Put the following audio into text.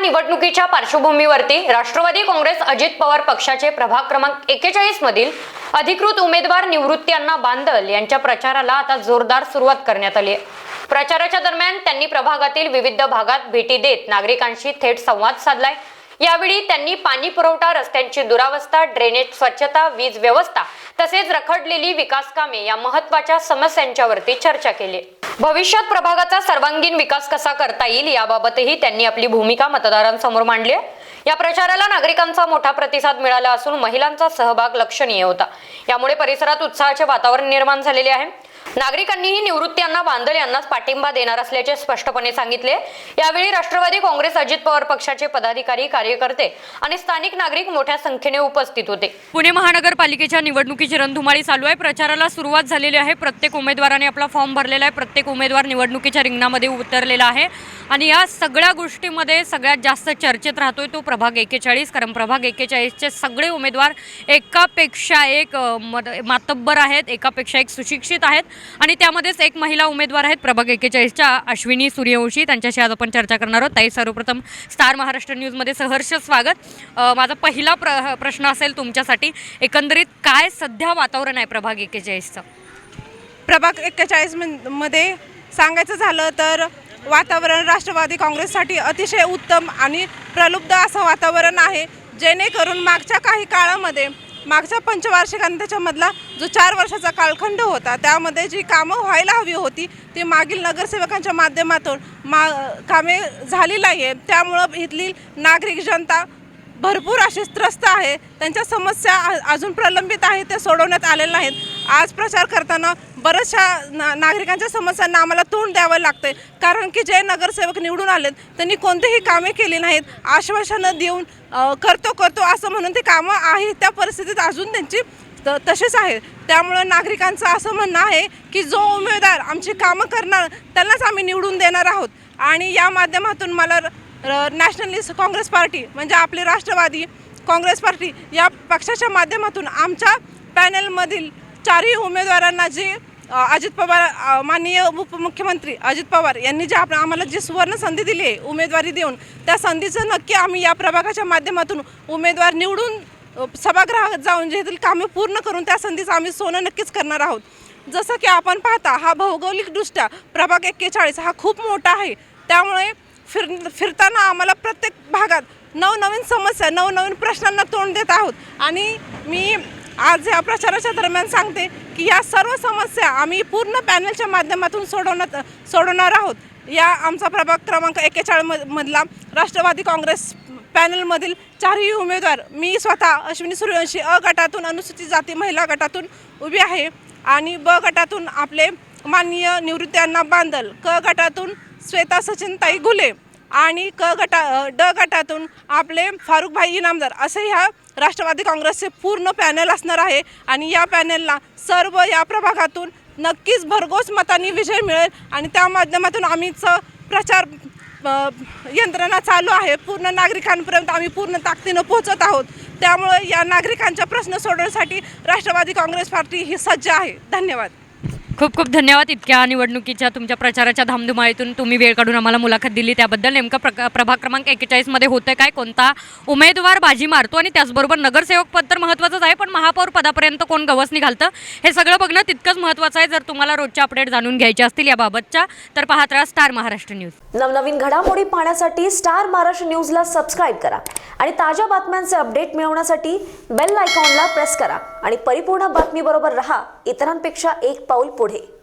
निवडणुकीच्या पार्श्वभूमीवरती राष्ट्रवादी काँग्रेस अजित पवार पक्षाचे प्रभाग क्रमांक एकेचाळीस मधील अधिकृत उमेदवार निवृत्ती अण्णा बांदल यांच्या प्रचाराला आता जोरदार सुरुवात करण्यात आली आहे. प्रचाराच्या दरम्यान त्यांनी प्रभागातील विविध भागात भेटी देत नागरिकांशी थेट संवाद साधलाय. यावेळी त्यांनी पाणी पुरवठा रस्त्यांची दुरावस्था ड्रेनेज स्वच्छता वीज व्यवस्था तसेच रखडलेली विकास कामे या महत्त्वाच्या समस्यांच्यावरती चर्चा केली. भविष्यात प्रभागाचा सर्वांगीण विकास कसा करता येईल याबाबतही त्यांनी आपली भूमिका मतदारांसमोर मांडली या प्रचाराला नागरिकांचा मोठा प्रतिसाद मिळाला असून महिलांचा सहभाग लक्षणीय होता. यामुळे परिसरात उत्साहाचे वातावरण निर्माण झालेले आहे. नागरिकांनीही निवृत्ती यांना बांधल यांनाच पाठिंबा देणार असल्याचे स्पष्टपणे सांगितले. यावेळी राष्ट्रवादी काँग्रेस अजित पवार पक्षाचे पदाधिकारी कार्यकर्ते आणि स्थानिक नागरिक मोठ्या संख्येने उपस्थित होते. पुणे महानगरपालिकेच्या निवडणुकीची रणधुमाळी चालू आहे. प्रचाराला सुरुवात झालेली आहे. प्रत्येक उमेदवाराने आपला फॉर्म भरलेला आहे. प्रत्येक उमेदवार निवडणुकीच्या रिंगणामध्ये उतरलेला आहे. आणि या सगळ्या गोष्टीमध्ये सगळ्यात जास्त चर्चेत राहतोय तो प्रभाग एकेचाळीस कारण प्रभाग एकेचाळीसचे सगळे उमेदवार एकापेक्षा एक मातब्बर आहेत एकापेक्षा एक सुशिक्षित आहेत. आणि त्यामध्येच एक महिला उमेदवार आहेत प्रभाग एकेचाळीसच्या अश्विनी सूर्यवंशी. त्यांच्याशी आज आपण चर्चा करणार आहोत. ताई सर्वप्रथम स्टार महाराष्ट्र न्यूजमध्ये सहर्ष स्वागत. माझा पहिला प्र प्रश्न असेल तुमच्यासाठी एकंदरीत काय सध्या वातावरण आहे प्रभाग एकेचाळीसचं? प्रभाग एक्केचाळीसमध्ये सांगायचं झालं तर वातावरण राष्ट्रवादी काँग्रेससाठी अतिशय उत्तम आणि प्रलुब्ध असं वातावरण आहे. जेणेकरून मागच्या काही काळामध्ये मागच्या पंचवार्षिक त्याच्यामधला जो चार वर्षाचा कालखंड होता त्यामध्ये जी कामं व्हायला हवी होती ती मागील नगरसेवकांच्या माध्यमातून मा कामे झाली नाही आहे त्यामुळं इथली नागरिक जनता भरपूर अशी त्रस्त आहे. त्यांच्या समस्या अजून प्रलंबित आहेत ते सोडवण्यात आलेल्या नाहीत. आज प्रचार करताना बऱ्याचशा ना नागरिकांच्या समस्यांना आम्हाला तोंड द्यावं लागतंय. कारण की जे नगरसेवक निवडून आलेत त्यांनी कोणतेही कामे केली नाहीत. आश्वासनं देऊन करतो करतो असं म्हणून ते कामं आहे त्या परिस्थितीत अजून त्यांची त तसेच आहे. त्यामुळं नागरिकांचं असं म्हणणं आहे की जो उमेदवार आमची कामं करणार त्यांनाच आम्ही निवडून देणार आहोत. आणि या माध्यमातून मला र- नॅशनलिस्ट काँग्रेस पार्टी म्हणजे आपली राष्ट्रवादी काँग्रेस पार्टी या पक्षाच्या माध्यमातून आमच्या पॅनलमधील चारही उमेदवारांना जे अजित पवार माननीय उपमुख्यमंत्री अजित पवार यांनी जे आपण आम्हाला जी सुवर्ण संधी दिली आहे उमेदवारी देऊन त्या संधीचं नक्की आम्ही या प्रभागाच्या माध्यमातून उमेदवार निवडून सभागृहात जाऊन जे कामे पूर्ण करून त्या संधीचं आम्ही सोनं नक्कीच करणार आहोत. जसं की आपण पाहता हा भौगोलिकदृष्ट्या प्रभाग एक्केचाळीस हा खूप मोठा आहे. त्यामुळे फिर फिरताना आम्हाला प्रत्येक भागात नवनवीन समस्या नवनवीन प्रश्नांना तोंड देत आहोत. आणि मी आज या प्रचाराच्या दरम्यान सांगते की या सर्व समस्या आम्ही पूर्ण पॅनलच्या माध्यमातून सोडवण्यात सोडवणार आहोत. या आमचा प्रभाग क्रमांक एक्केचाळीस मधला राष्ट्रवादी काँग्रेस पॅनलमधील चारही उमेदवार मी स्वतः अश्विनी सूर्यवंशी अ गटातून अनुसूचित जाती महिला गटातून उभी आहे आणि ब गटातून आपले माननीय निवृत्त्यांना बांधल क गटातून श्वेता सचिन ताई घुले. आणि क गटा ड गटातून आपले फारुखभाई इनामदार असे ह्या राष्ट्रवादी काँग्रेसचे पूर्ण पॅनल असणार आहे. आणि या पॅनलला सर्व या प्रभागातून नक्कीच भरघोस मतांनी विजय मिळेल. आणि त्या माध्यमातून आम्हीचं प्रचार यंत्रणा चालू आहे. पूर्ण नागरिकांपर्यंत आम्ही पूर्ण ताकदीनं पोहोचत आहोत. त्यामुळे या नागरिकांच्या प्रश्न सोडवण्यासाठी राष्ट्रवादी काँग्रेस पार्टी ही सज्ज आहे. धन्यवाद. खूप खूप धन्यवाद इतक्या निवडणुकीच्या तुमच्या प्रचाराच्या धामधुमाळीतून तुम्ही वेळ काढून आम्हाला मुलाखत दिली. त्याबद्दल नेमकं प्र प्रभाग क्रमांक एकेचाळीसमध्ये होतं काय कोणता उमेदवार बाजी मारतो आणि त्याचबरोबर नगरसेवक पद तर महत्त्वाचंच आहे पण महापौर पदापर्यंत कोण गवसणी घालतं हे सगळं बघणं तितकंच महत्त्वाचं आहे. जर तुम्हाला रोजच्या अपडेट जाणून घ्यायचे असतील याबाबतच्या तर पाहत राहा स्टार महाराष्ट्र न्यूज नवनवीन घडामोडी पाहण्यासाठी स्टार महाराष्ट्र न्यूजला सबस्क्राईब करा आणि ताज्या बातम्यांचे अपडेट मिळवण्यासाठी बेल आयकॉनला प्रेस करा. आणि परिपूर्ण बातमीबरोबर रहा इतरांपेक्षा एक पाऊल पुढे.